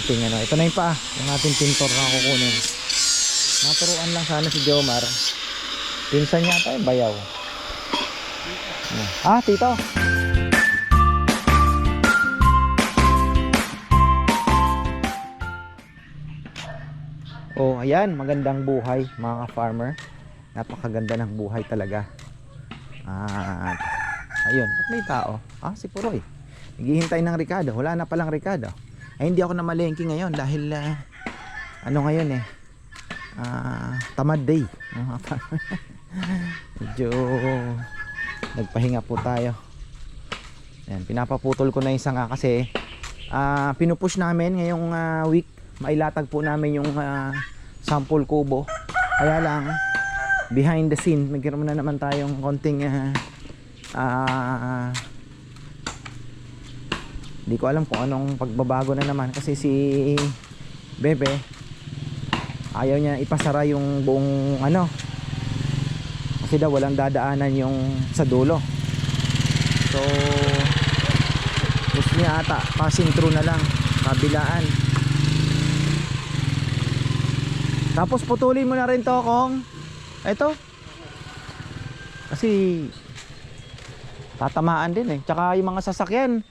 ating ano. Ito na yung pa, yung ating pintor na kukunin. Maturuan lang sana si Jomar. Pinsan yata yung bayaw. Ah, tito. Oh, ayan, magandang buhay mga ka-farmer. Napakaganda ng buhay talaga. At ayun, ba't may tao? Ah, si Puroy. Naghihintay ng Ricardo. Wala na palang Ricardo. Ay, hindi ako namalengke ngayon dahil ah, ano ngayon eh. Ah, tamad day. ka-farmer. Medyo nagpahinga po tayo. Ayan, pinapaputol ko na yung sanga kasi ah pinupush namin ngayong ah, week mailatag po namin yung ah, sample kubo kaya lang behind the scene magkaroon na naman tayong konting ah ah, di ko alam kung anong pagbabago na naman kasi si Bebe ayaw niya ipasara yung buong ano. Kasi daw walang dadaanan yung sa dulo. So gusto niya ata passing through na lang kabilaan. Tapos putulin mo na rin to kung ito kasi tatamaan din eh. Tsaka yung mga sasakyan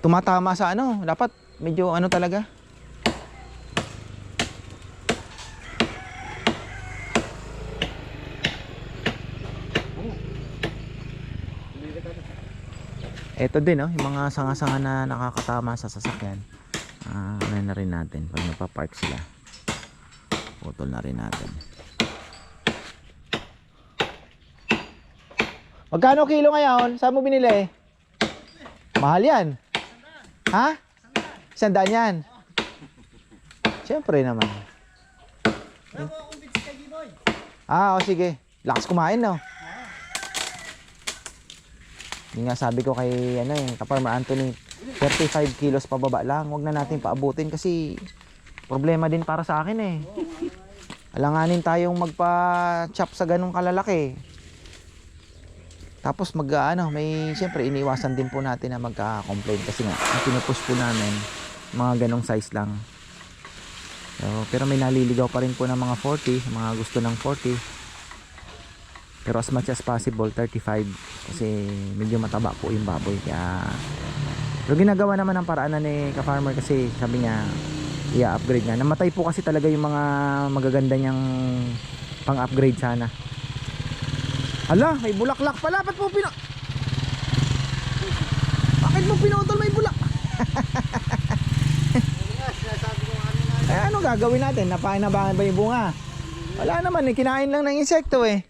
tumatama sa ano dapat medyo ano talaga Ito din oh, yung mga sanga-sanga na nakakatama sa sasakyan. Ah, ano na rin natin pag nagpa-park sila. Putol na rin natin. Magkano kilo ngayon? Saan mo binili? Mahal yan. Ha? Sandaan yan. Siyempre naman. Ah, o sige. Lakas kumain, no? Yung nga sabi ko kay ano yung Kaparmer Anthony, 35 kilos pababa lang. Huwag na natin paabutin kasi problema din para sa akin eh. Alanganin tayong magpa-chop sa ganung kalalaki. Tapos mag ano, may siyempre iniwasan din po natin na magka-complain kasi nga ang pinupush po namin mga ganong size lang. So, pero may naliligaw pa rin po ng mga 40, mga gusto ng 40. Pero as much as possible 35 kasi medyo mataba po yung baboy kaya pero ginagawa naman ng paraan na ni ka-farmer kasi sabi niya i-upgrade niya. Namatay po kasi talaga yung mga magaganda niyang pang-upgrade sana. Hala, may bulaklak pala. Ba't mo pina... Bakit mo pinutol may bulak? eh, ano gagawin natin? Napain na ba yung bunga? Wala naman eh. Kinain lang ng insekto eh.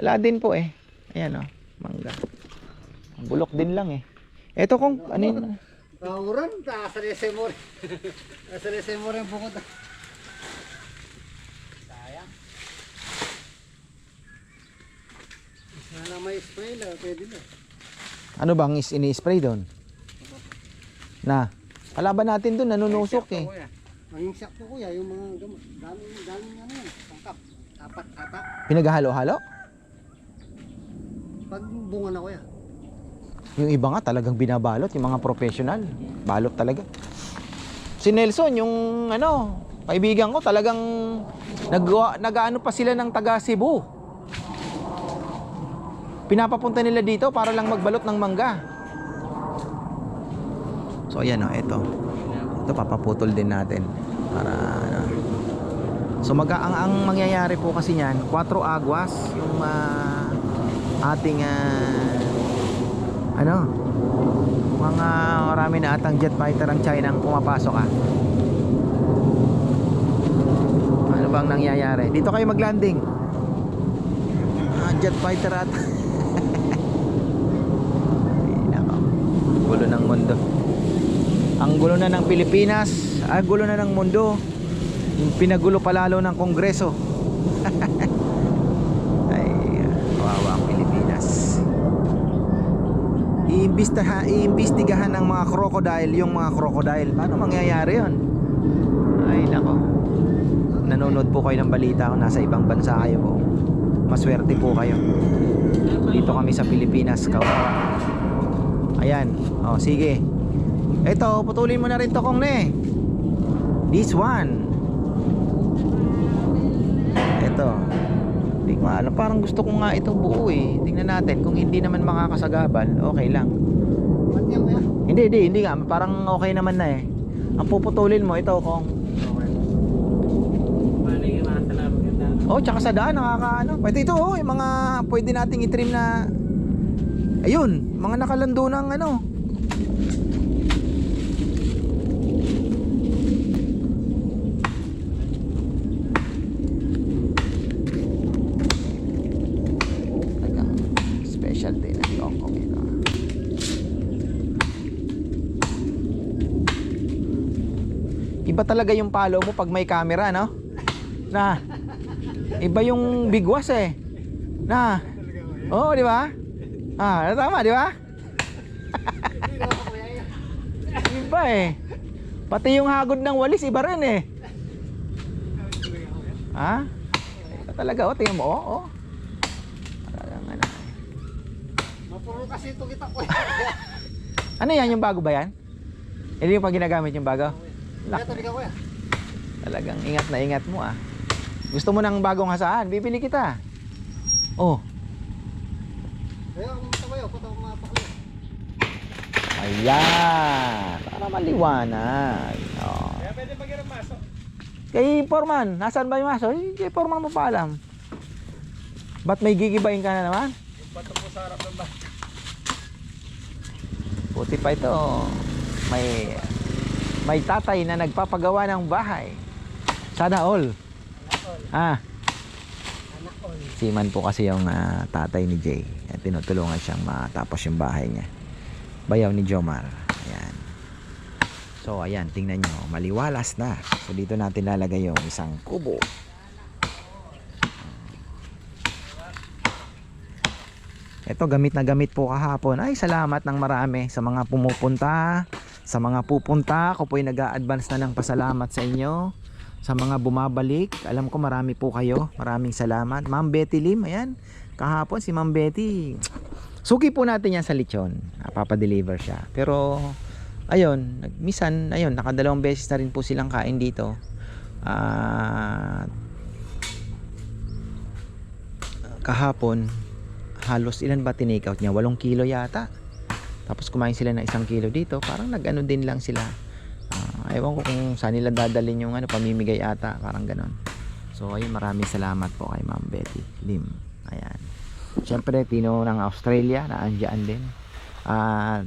Wala din po eh. Ayan oh, mangga. Bulok din lang eh. Ito kung ano yun? Kauran, tasalese mo rin. Tasalese mo rin bukod. Sayang. Na may spray lang, pwede na. Ano bang is ini-spray doon? Na. Kalaban natin doon nanunusok eh. Ang insect po kuya, yung mga gamot. Daming, daming ano yan, pangkap. Apat, apat. Pinaghalo-halo? Pag bunga na kuya. Yung iba nga talagang binabalot, yung mga professional. Balot talaga. Si Nelson, yung ano, kaibigan ko talagang nag nag-ano pa sila ng taga Cebu. Pinapapunta nila dito para lang magbalot ng mangga. So ayan o, ito. Ito papaputol din natin para ano. So mag ang, ang mangyayari po kasi niyan, 4 agwas yung ah, ating ah, ano mga marami na atang jet fighter ang China ang pumapasok ah. Ano bang nangyayari? Dito kayo maglanding. Ah, jet fighter at. Ay, nako. Gulo ng mundo. Ang gulo na ng Pilipinas, ah, gulo na ng mundo. Yung Pinagulo pa lalo ng Kongreso. Ay, kawawa ang Pilipinas iimbestigahan, iimbestigahan ng mga crocodile yung mga crocodile. Paano mangyayari yon? Ay nako. Nanonood po kayo ng balita kung nasa ibang bansa kayo po. Maswerte po kayo. Dito kami sa Pilipinas, kawawa. Ayan. Oh, sige. Ito, putulin mo na rin to kong ne. This one. Ito. Hindi ko alam. Parang gusto ko nga itong buo eh. Tingnan natin. Kung hindi naman makakasagabal, okay lang. Hindi, hindi, hindi nga. Parang okay naman na eh. Ang puputulin mo, ito kung... Oh, tsaka sa daan, nakakaano. Pwede ito, oh, yung mga pwede nating itrim na... Ayun, mga nakalando ng ano. Talagang special din ang Hongkong ito. Iba talaga yung palo mo pag may camera, no? Na. Iba yung bigwas eh. Na. Oo, di ba? Ah, tama, di ba? iba eh. Pati yung hagod ng walis, iba rin eh. Ha? Iba talaga, oh. Tingnan mo, oh. oh. Talagang ano. Mapuro kasi ito kita kuya. Ano yan, yung bago ba yan? Hindi yung pag ginagamit yung bago? Kuya. Talagang ingat na ingat mo ah. Gusto mo ng bagong hasaan? Bibili kita. Oh, Kaya kung ito kuya, puto ko mapakli. Ayan. Para maliwanag. Oh. Kaya pwede mag maso. Kay Foreman, nasaan ba yung maso? Eh, kay Foreman mo pa alam. Ba't may gigibayin ka na naman? Yung bato po sa harap ng bahay. Buti pa ito. May may tatay na nagpapagawa ng bahay. Sana all. Ah. Siman po kasi yung ah, tatay ni Jay. At tinutulungan siyang matapos yung bahay niya. Bayaw ni Jomar. Ayan. So ayan, tingnan nyo. Maliwalas na. So dito natin lalagay yung isang kubo. Ito gamit na gamit po kahapon. Ay salamat ng marami sa mga pumupunta, sa mga pupunta. Ako po ay nag-a-advance na ng pasalamat sa inyo. Sa mga bumabalik, alam ko marami po kayo. Maraming salamat. Ma'am Betty Lim, ayan. Kahapon si Ma'am Betty. Suki po natin yan sa lechon. Papadeliver siya. Pero ayun, minsan ayun, nakadalawang beses na rin po silang kain dito. Ah kahapon halos ilan ba tinake out niya? 8 kilo yata. Tapos kumain sila ng isang kilo dito. Parang nag-ano din lang sila. Ah, ewan ko kung saan nila dadalhin yung ano, pamimigay ata. Parang ganon. So ayun, maraming salamat po kay Ma'am Betty Lim. Ayan. Siyempre, Tino ng Australia na andyan din. At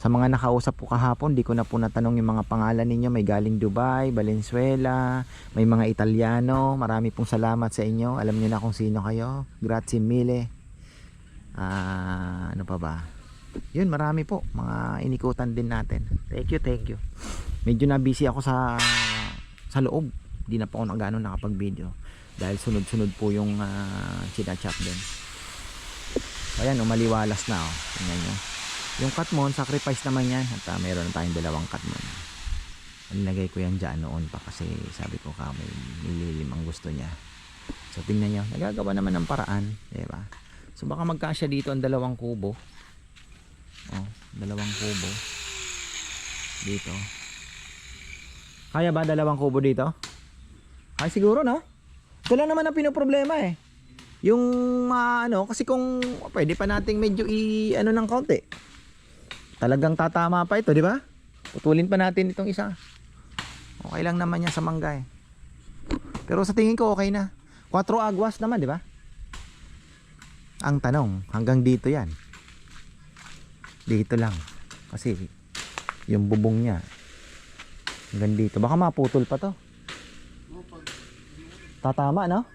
sa mga nakausap po kahapon, di ko na po natanong yung mga pangalan ninyo. May galing Dubai, Valenzuela, may mga Italiano. Marami pong salamat sa inyo. Alam niyo na kung sino kayo. Grazie mille. Ah, ano pa ba? Yun, marami po. Mga inikutan din natin. Thank you, thank you. Medyo na busy ako sa sa loob. Di na po ako na gano'n nakapag-video. Dahil sunod-sunod po yung uh, chinachat din. So, ayan, umaliwalas na. Oh. Tingnan nyo. Yung katmon, sacrifice naman yan. At ah, meron na tayong dalawang katmon. Nilagay ko yan dyan noon pa kasi sabi ko ka may nililim ang gusto niya. So tingnan nyo, nagagawa naman ng paraan. Di ba? So baka magkasya dito ang dalawang kubo. Oh, dalawang kubo. Dito. Kaya ba dalawang kubo dito? Ay siguro no? Ito lang naman ang pinoproblema eh. Yung ah, ano, kasi kung pwede pa nating medyo i ano ng konti. Talagang tatama pa ito, di ba? Putulin pa natin itong isa. Okay lang naman yan sa mangga eh. Pero sa tingin ko okay na. 4 agwas naman, di ba? Ang tanong, hanggang dito yan. Dito lang. Kasi yung bubong niya hanggang dito. Baka maputol pa to. Tatama, no?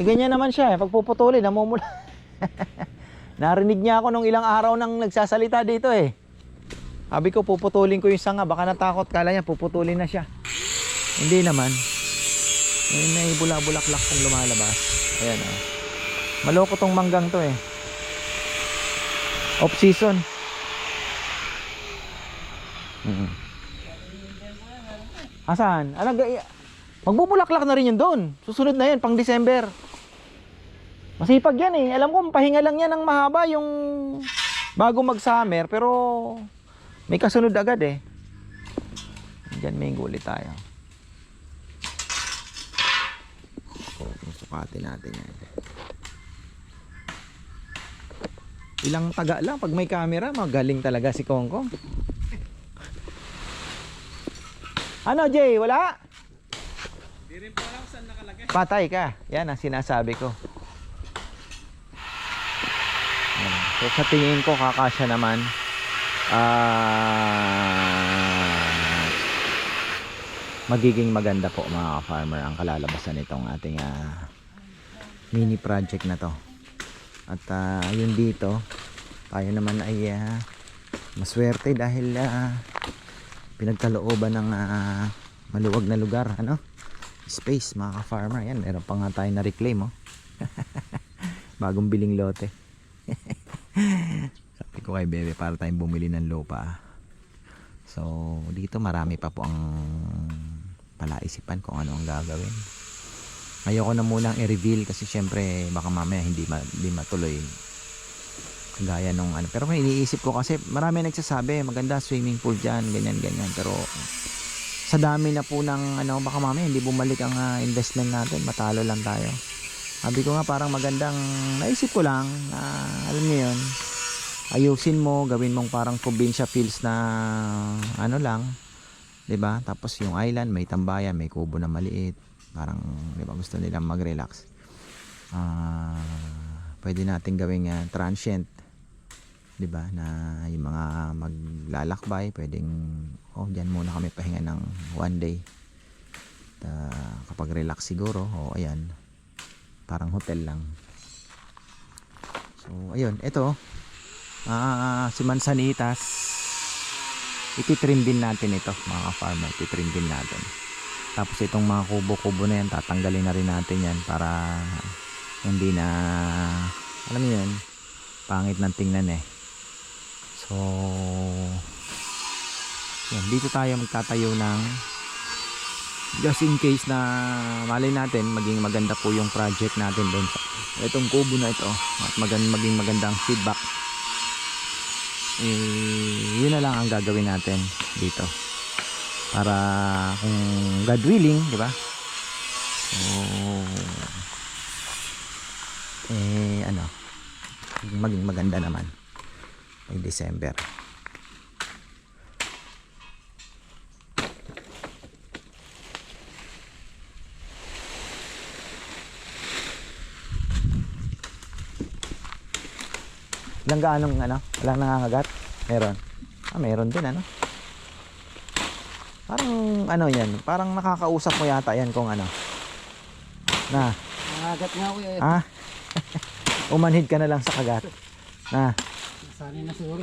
Ay ganyan naman siya eh. Pag puputulin, namumula. Narinig niya ako nung ilang araw nang nagsasalita dito eh. Sabi ko puputulin ko yung sanga. Baka natakot kala niya puputulin na siya. Hindi naman. May, may bula-bulaklak pong lumalabas. Ayan oh. Maloko tong manggang to eh. Off season. Mm Asan? Alag Magbubulaklak na rin yun doon. Susunod na yun, pang December. Masipag yan eh. Alam ko, pahinga lang yan ng mahaba yung bago mag-summer. Pero may kasunod agad eh. Diyan may guli tayo. So, sukatin natin yan. Ilang taga lang pag may camera, magaling talaga si Kongkong. Ano Jay, wala? Di rin po alam saan nakalagay. Patay ka. Yan ang sinasabi ko. Yan. So sa tingin ko kakasya naman. Ah magiging maganda po mga farmer ang kalalabasan nitong ating ah, mini project na to. At ah, yun dito, tayo naman ay ah, maswerte dahil ah, pinagkalooban ng ah, maluwag na lugar, ano? space mga ka-farmer. Yan, meron pa nga tayo na reclaim oh. Bagong biling lote. Sabi ko kay Bebe para tayong bumili ng lupa. So, dito marami pa po ang palaisipan kung ano ang gagawin. Ayoko na munang i-reveal kasi syempre baka mamaya hindi, ma- hindi matuloy gaya nung ano. Pero iniisip ko kasi marami nagsasabi maganda swimming pool dyan, ganyan ganyan. Pero sa dami na po ng ano baka mamaya hindi bumalik ang ah, investment natin matalo lang tayo sabi ko nga parang magandang naisip ko lang na alam niyo yun ayusin mo gawin mong parang probinsya feels na ano lang 'di ba tapos yung island may tambayan may kubo na maliit parang 'di ba gusto nilang mag-relax. Ah pwede natin gawing ah, transient. 'di ba na yung mga maglalakbay pwedeng oh diyan muna kami pahinga ng one day. At, ah, kapag relax siguro oh ayan. Parang hotel lang. So ayun ito ah si Mansanitas. Ititrim din natin ito mga farmer ititrim din natin tapos itong mga kubo-kubo na yan tatanggalin na rin natin yan para hindi na alam niyo yun pangit ng tingnan eh. So yan, dito tayo magtatayo ng just in case na malay natin maging maganda po yung project natin doon itong kubo na ito at magan, maging magandang feedback. Eh, yun na lang ang gagawin natin dito para kung God willing di ba so eh ano maging maganda naman ay December Ilang gaanong ano? Walang nangangagat? Meron. Ah, meron din ano? Parang ano yan? Parang nakakausap mo yata yan kung ano. Na, Nangagat nga kuya. eh. ah? Umanhid ka na lang sa kagat. Na, Sanay na siguro.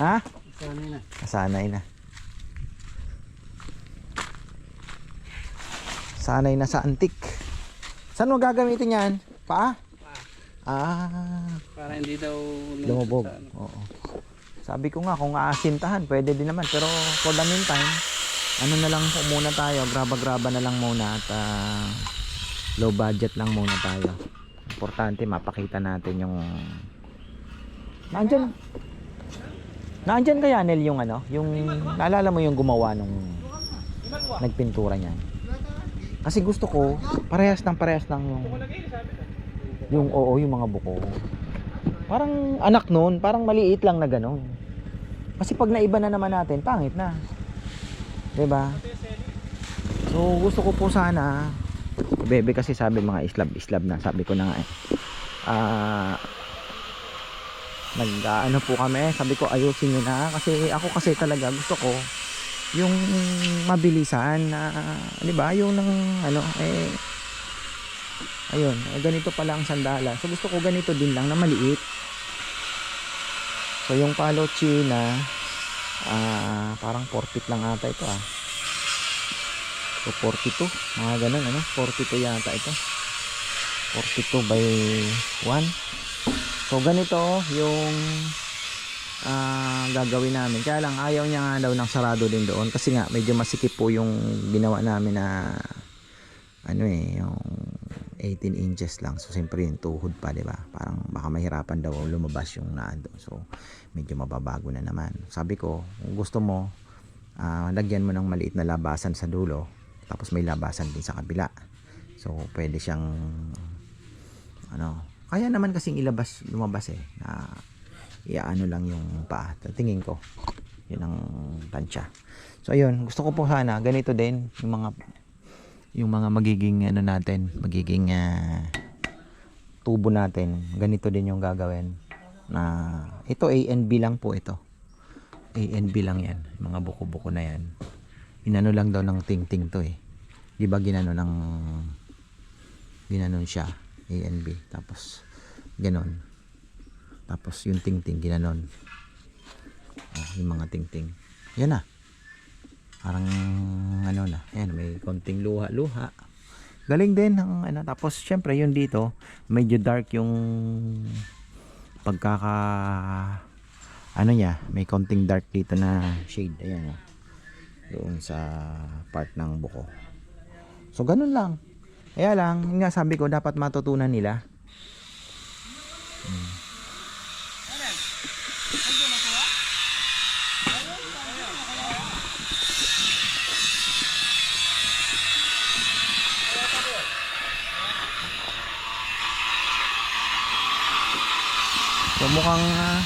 ha? Sanay na. Sanay na. Sanay na sa antik. Saan mo gagamitin yan? Paa? Ah, Para hindi daw lumubog. ano. Oo. Sabi ko nga kung aasintahan, pwede din naman. Pero for the meantime, ano na lang po muna tayo, graba-graba na lang muna at ah, low budget lang muna tayo. Importante mapakita natin yung Nandyan Nandyan kaya Nel yung ano, yung naalala mo yung gumawa nung nagpintura niyan. Kasi gusto ko parehas ng parehas ng yung yung oo, yung mga buko. Parang anak noon, parang maliit lang na gano'n. Kasi pag naiba na naman natin, pangit na. 'Di ba? So gusto ko po sana Bebe kasi sabi mga islab islab na sabi ko na nga eh. Ah nag ano po kami, sabi ko ayusin niyo na kasi ako kasi talaga gusto ko yung mabilisan na 'di ba? Yung ng ano eh ayun, eh, ganito pala ang sandala. So gusto ko ganito din lang na maliit. So yung palo china ah parang 4 feet lang ata ito ah. So 42, mga ganun ano, 42 yata ito. 42 by 1. So ganito yung ah, gagawin namin. Kaya lang ayaw niya nga daw ng sarado din doon kasi nga medyo masikip po yung ginawa namin na ano eh, yung 18 inches lang. So, siyempre yung tuhod pa, di ba? Parang baka mahirapan daw lumabas yung naando. So, medyo mababago na naman. Sabi ko, kung gusto mo, ah, lagyan mo ng maliit na labasan sa dulo. Tapos may labasan din sa kabila. So, pwede siyang, ano, kaya naman kasing ilabas, lumabas eh. Na, iaano lang yung paa. Tingin ko, yun ang tansya. So, ayun, gusto ko po sana, ganito din, yung mga yung mga magiging ano natin, magiging ah, tubo natin. Ganito din yung gagawin. Na ito A and B lang po ito. A and B lang 'yan. Mga buko-buko na 'yan. Inano lang daw ng ting-ting to eh. 'Di ba ginano ng ginanon siya A and B tapos ganon. Tapos yung ting-ting ginanon. Oh, yung mga ting-ting. Yan na parang ano na yan may konting luha luha galing din ang ano tapos syempre yun dito medyo dark yung pagkaka ano niya may konting dark dito na shade ayan oh. doon sa part ng buko. So ganun lang. Kaya lang nga sabi ko dapat matutunan nila. So mukhang ah,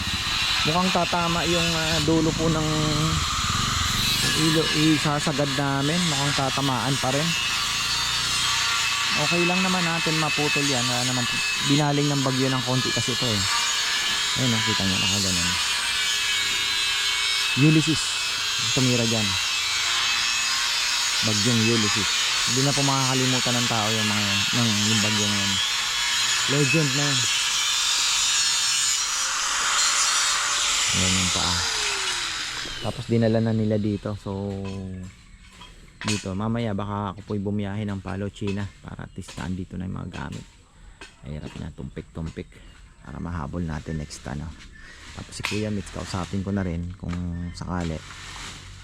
mukhang tatama yung ah, dulo po ng ilo isasagad namin. Mukhang tatamaan pa rin. Okay lang naman natin maputol yan. Wala naman binaling ng bagyo ng konti kasi ito eh. Ayun, nakita nyo nakaganon. Ulysses. Tumira dyan. Bagyong Ulysses. Hindi na po makakalimutan ng tao yung mga yan. Ng, yung bagyong yan. Legend na yan. Ayan yung. Tapos dinala na nila dito. So, dito. Mamaya baka ako po'y bumiyahe ng Palo, China. Para at least nandito na yung mga gamit. Mahirap na tumpik-tumpik. Para mahabol natin next ano. Tapos si Kuya Mitch, kausapin ko na rin kung sakali.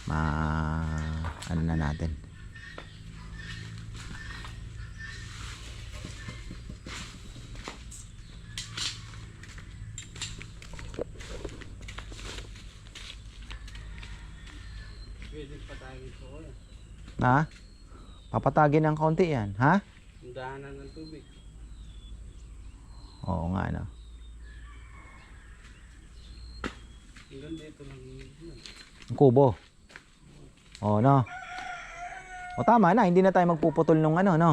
Ma... Ano na natin. Pwede patagin ko yan. Ha? Papatagin ng konti yan. Ha? Ang dahanan ng tubig. Oo nga no. Hanggang dito lang yun. Ang kubo. Oo no. O tama na, hindi na tayo magpuputol nung ano no.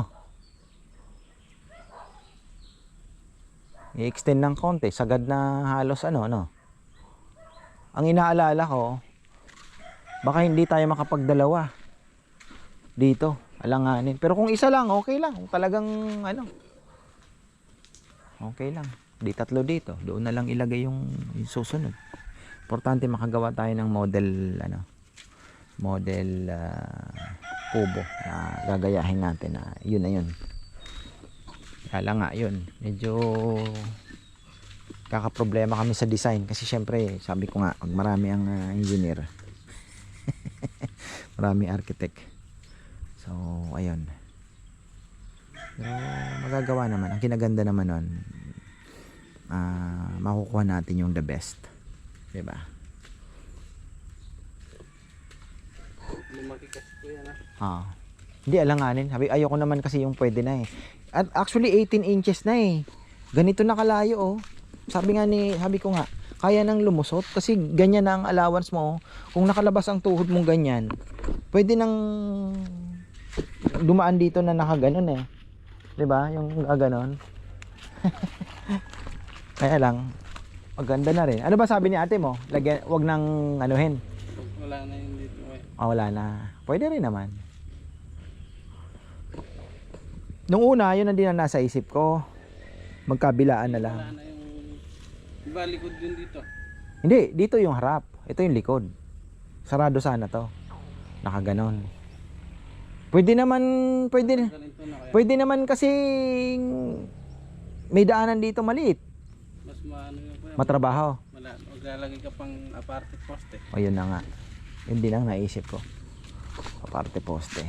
I-extend ng konti, sagad na halos ano no. Ang inaalala ko, baka hindi tayo makapagdalawa dito, alanganin. Pero kung isa lang, okay lang. Kung talagang ano, okay lang. Di tatlo dito, doon na lang ilagay yung, yung susunod. Importante makagawa tayo ng model ano, model ah, kubo na gagayahin natin na yun na yun. Kaya nga yun, medyo kakaproblema kami sa design kasi syempre sabi ko nga pag marami ang ah, engineer marami architect so ayun pero magagawa naman ang kinaganda naman nun ah, makukuha natin yung the best 'di ba Lumaki kasi ko yan ah. Ah. Hindi alanganin. Sabi ayoko naman kasi yung pwede na eh. At actually 18 inches na eh. Ganito na kalayo oh. Sabi nga ni, sabi ko nga, kaya nang lumusot kasi ganyan na ang allowance mo. oh. Kung nakalabas ang tuhod mong ganyan, pwede nang dumaan dito na nakaganon eh. 'Di ba? Yung gaganon. kaya lang maganda na rin. Ano ba sabi ni ate mo? Lagyan, wag nang anuhin. Wala na yun dito eh. Ah, wala na. Pwede rin naman. Nung una, yun ang din ang nasa isip ko. Magkabilaan na lang. Yung... Diba likod yun dito? Hindi, dito yung harap. Ito yung likod. Sarado sana to. Nakaganon. Pwede naman, pwede, pwede naman kasi may daanan dito maliit. Mas maano yun kuya. Matrabaho. Maglalagay ka pang aparte poste. O yun na nga. Yun din ang naisip ko. Aparte poste.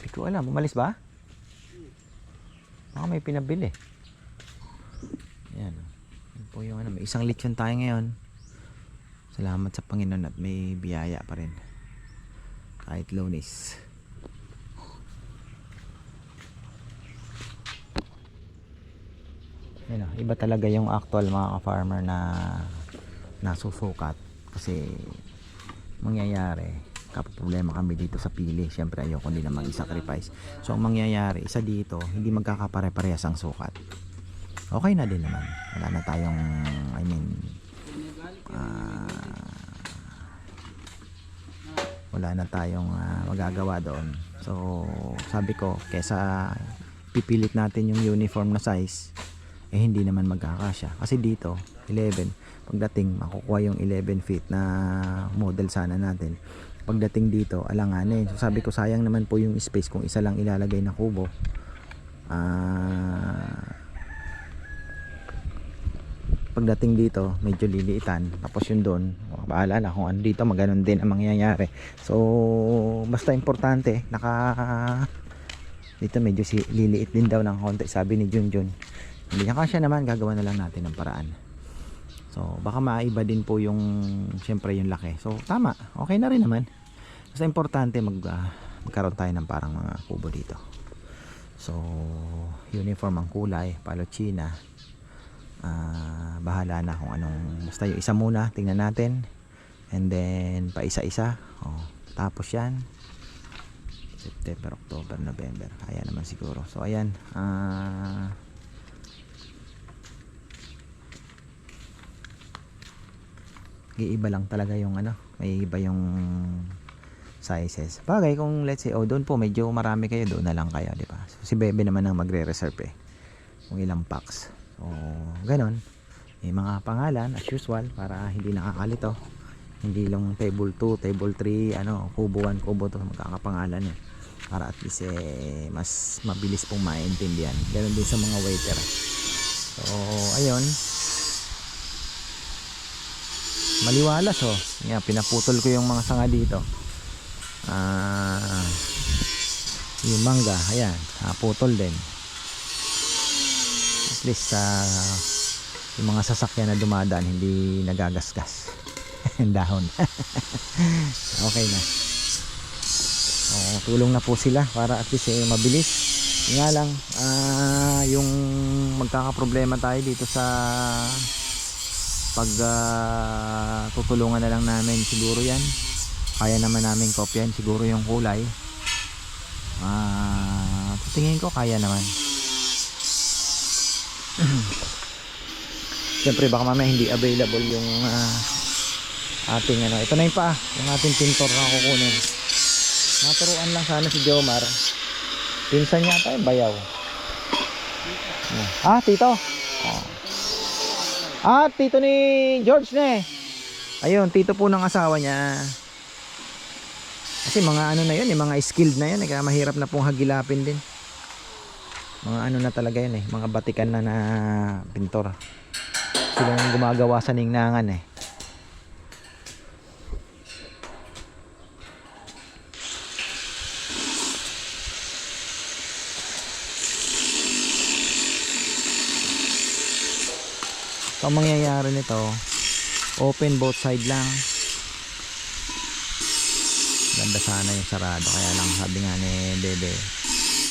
Hindi ko alam, umalis ba? Baka may pinabili. Yan. Yan po yung ano, may isang lechon tayo ngayon. Salamat sa Panginoon at may biyaya pa rin. Kahit lunis. Yan o, iba talaga yung actual mga ka-farmer na nasusukat. Kasi mangyayari kapag problema kami dito sa pili. Syempre ayoko din na mag-sacrifice so ang mangyayari isa dito hindi magkakapare-parehas ang sukat. Okay na din naman. Wala na tayong I mean ah, wala na tayong ah, magagawa doon. So sabi ko kesa pipilit natin yung uniform na size eh hindi naman magkakasya. Kasi dito 11 pagdating makukuha yung 11 feet na model sana natin pagdating dito alanganin so sabi ko sayang naman po yung space kung isa lang ilalagay na kubo. Ah pagdating dito medyo liliitan. Tapos yun doon bahala na kung ano dito maganon din ang mangyayari. So basta importante naka dito medyo si, liliit din daw ng konti sabi ni Junjun. Hindi niya kasya naman gagawa na lang natin ng paraan so baka maiba din po yung syempre yung laki. So tama. Okay na rin naman. Basta importante mag, ah, magkaroon tayo ng parang mga kubo dito. So uniform ang kulay palochina ah bahala na kung anong basta yung isa muna tingnan natin. And then pa isa isa oh, tapos yan. September, October, November. Kaya naman siguro. So ayan. Ah iiba lang talaga yung ano may iba yung sizes. Bagay kung let's say oh doon po medyo marami kayo doon na lang kayo di ba? So, si Bebe naman ang magre-reserve eh. Kung ilang packs. So ganon may mga pangalan as usual para hindi nakakalito hindi lang table 2 table 3 ano kubo 1 kubo 2 magkakapangalan eh. Para at least eh, mas mabilis pong maintindihan. Ganon din sa mga waiter. So ayun maliwalas oh. Nga, pinaputol ko yung mga sanga dito. Ah yung mangga ayan naputol din. At least sa yung mga sasakyan na dumadaan hindi nagagasgas. Dahon. Okay na. Oh, tulong na po sila para at least eh, mabilis. Nga lang ah, yung magkakaproblema tayo dito sa pag ah, tutulungan na lang namin siguro yan. Kaya naman namin kopyan siguro yung kulay. Ah tingin ko kaya naman. Siyempre baka mamaya hindi available yung ah, ating ano. Ito na yung pa yung ating pintor na kukunin. Naturuan lang sana si Jomar. Pinsan niya tayo bayaw. Ah tito. Oh. Ah, tito ni George na eh. Ayun, tito po ng asawa niya. Kasi mga ano na yun, eh, mga skilled na yun, eh, kaya mahirap na pong hagilapin din. Mga ano na talaga yun eh, mga batikan na na pintor. Sila yung gumagawa sa ningnangan eh. So, ang mangyayari nito, open both side lang. Ganda sana yung sarado. Kaya lang sabi nga ni Bebe,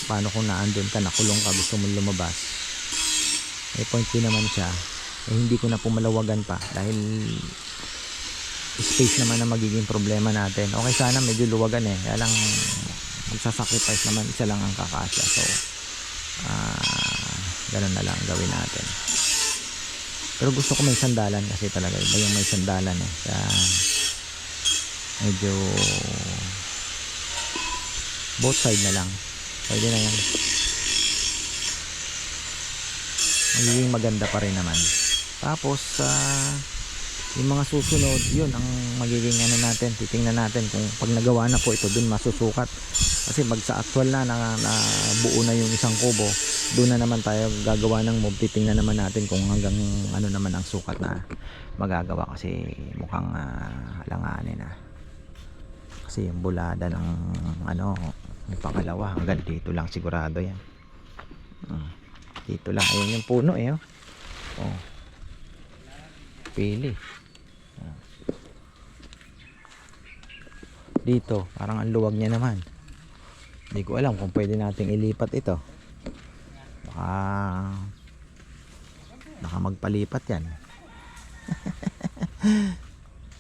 paano kung naandun ka, nakulong ka, gusto mo lumabas. May point din naman siya. Eh, hindi ko na pumalawagan pa dahil space naman na magiging problema natin. Okay sana medyo luwagan eh. Kaya lang magsasacrifice naman isa lang ang kakasya. So, ah, ganun na lang gawin natin. Pero gusto ko may sandalan kasi talaga iba yung may sandalan eh. Kaya medyo both side na lang. Pwede na yan. Magiging maganda pa rin naman. Tapos ah yung mga susunod yun ang magiging ano natin titingnan natin kung pag nagawa na po ito dun masusukat. Kasi pag sa actual na, na, na buo na yung isang kubo doon na naman tayo gagawa ng mob titingnan naman natin kung hanggang ano naman ang sukat na magagawa kasi mukhang uh, alanganin na. Kasi yung bulada ng ano yung pangalawa hanggang dito lang sigurado yan. Mm. dito lang. Ayun yung puno eh oh, oh. pili dito. Parang ang luwag niya naman. Hindi ko alam kung pwede nating ilipat ito. Baka baka magpalipat yan.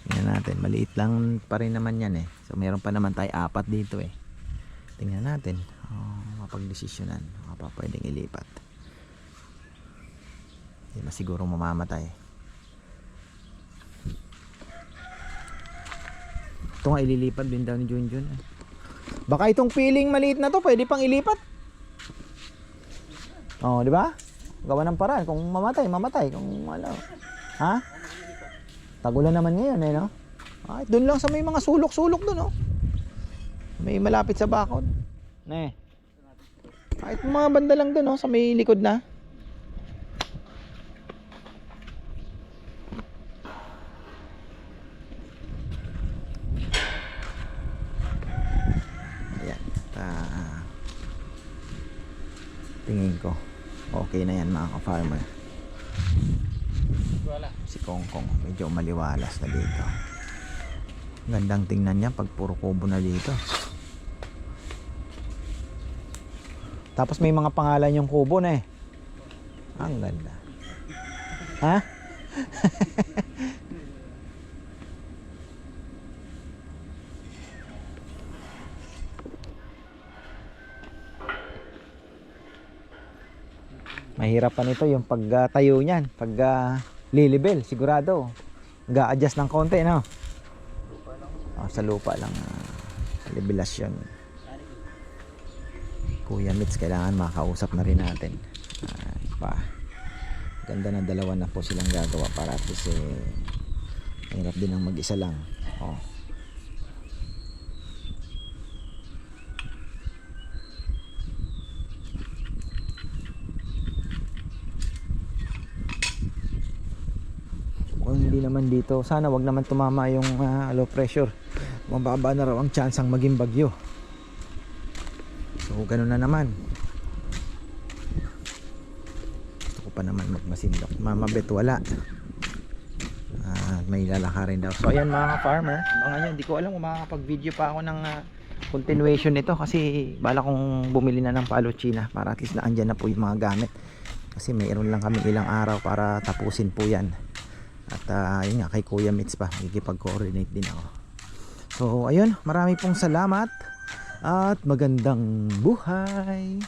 Tingnan natin. Maliit lang pa rin naman yan eh. So meron pa naman tayo apat dito eh. Tingnan natin. Oh, mapagdesisyonan. Baka pa pwedeng ilipat. Hindi na siguro mamamatay ito nga ililipat din daw ni Junjun eh. baka itong piling maliit na to pwede pang ilipat. Oh di ba? Gawa ng paraan. Kung mamatay mamatay. Kung ano. Ha? Tagulan naman ngayon eh no? Ay doon lang sa may mga sulok-sulok doon oh may malapit sa bakod. Ne. Kahit mga banda lang doon oh sa may likod na Ayan. Ah, tingin ko. Okay na yan mga ka-farmer. Si Kongkong. Medyo maliwalas na dito. Gandang tingnan niya pag puro kubo na dito. Tapos may mga pangalan yung kubo na eh. Ang ganda. Ha? Mahirapan ito yung pagtayo niyan, pag uh, lilibel, sigurado. Ga-adjust ng konti, no? Oh, sa lupa lang uh, levelasyon. Kuya Mitz, kailangan makausap na rin natin. Ah, pa. Ganda na dalawa na po silang gagawa para at eh, mahirap din ang mag-isa lang. Oh. kung hindi naman dito. Sana wag naman tumama yung ah, low pressure. Mababa na raw ang chance ang maging bagyo. So ganun na naman. Gusto ko pa naman magmasindok mamabet wala. Ah, may lalakarin daw. So ayan mga farmer mga nyo hindi ko alam kung makakapag video pa ako ng ah, continuation nito kasi bala kong bumili na ng palo china para at least na andyan na po yung mga gamit. Kasi mayroon lang kami ilang araw para tapusin po yan at uh, yun nga kay Kuya Mitz pa magkikipag-coordinate din ako. So ayun marami pong salamat at magandang buhay!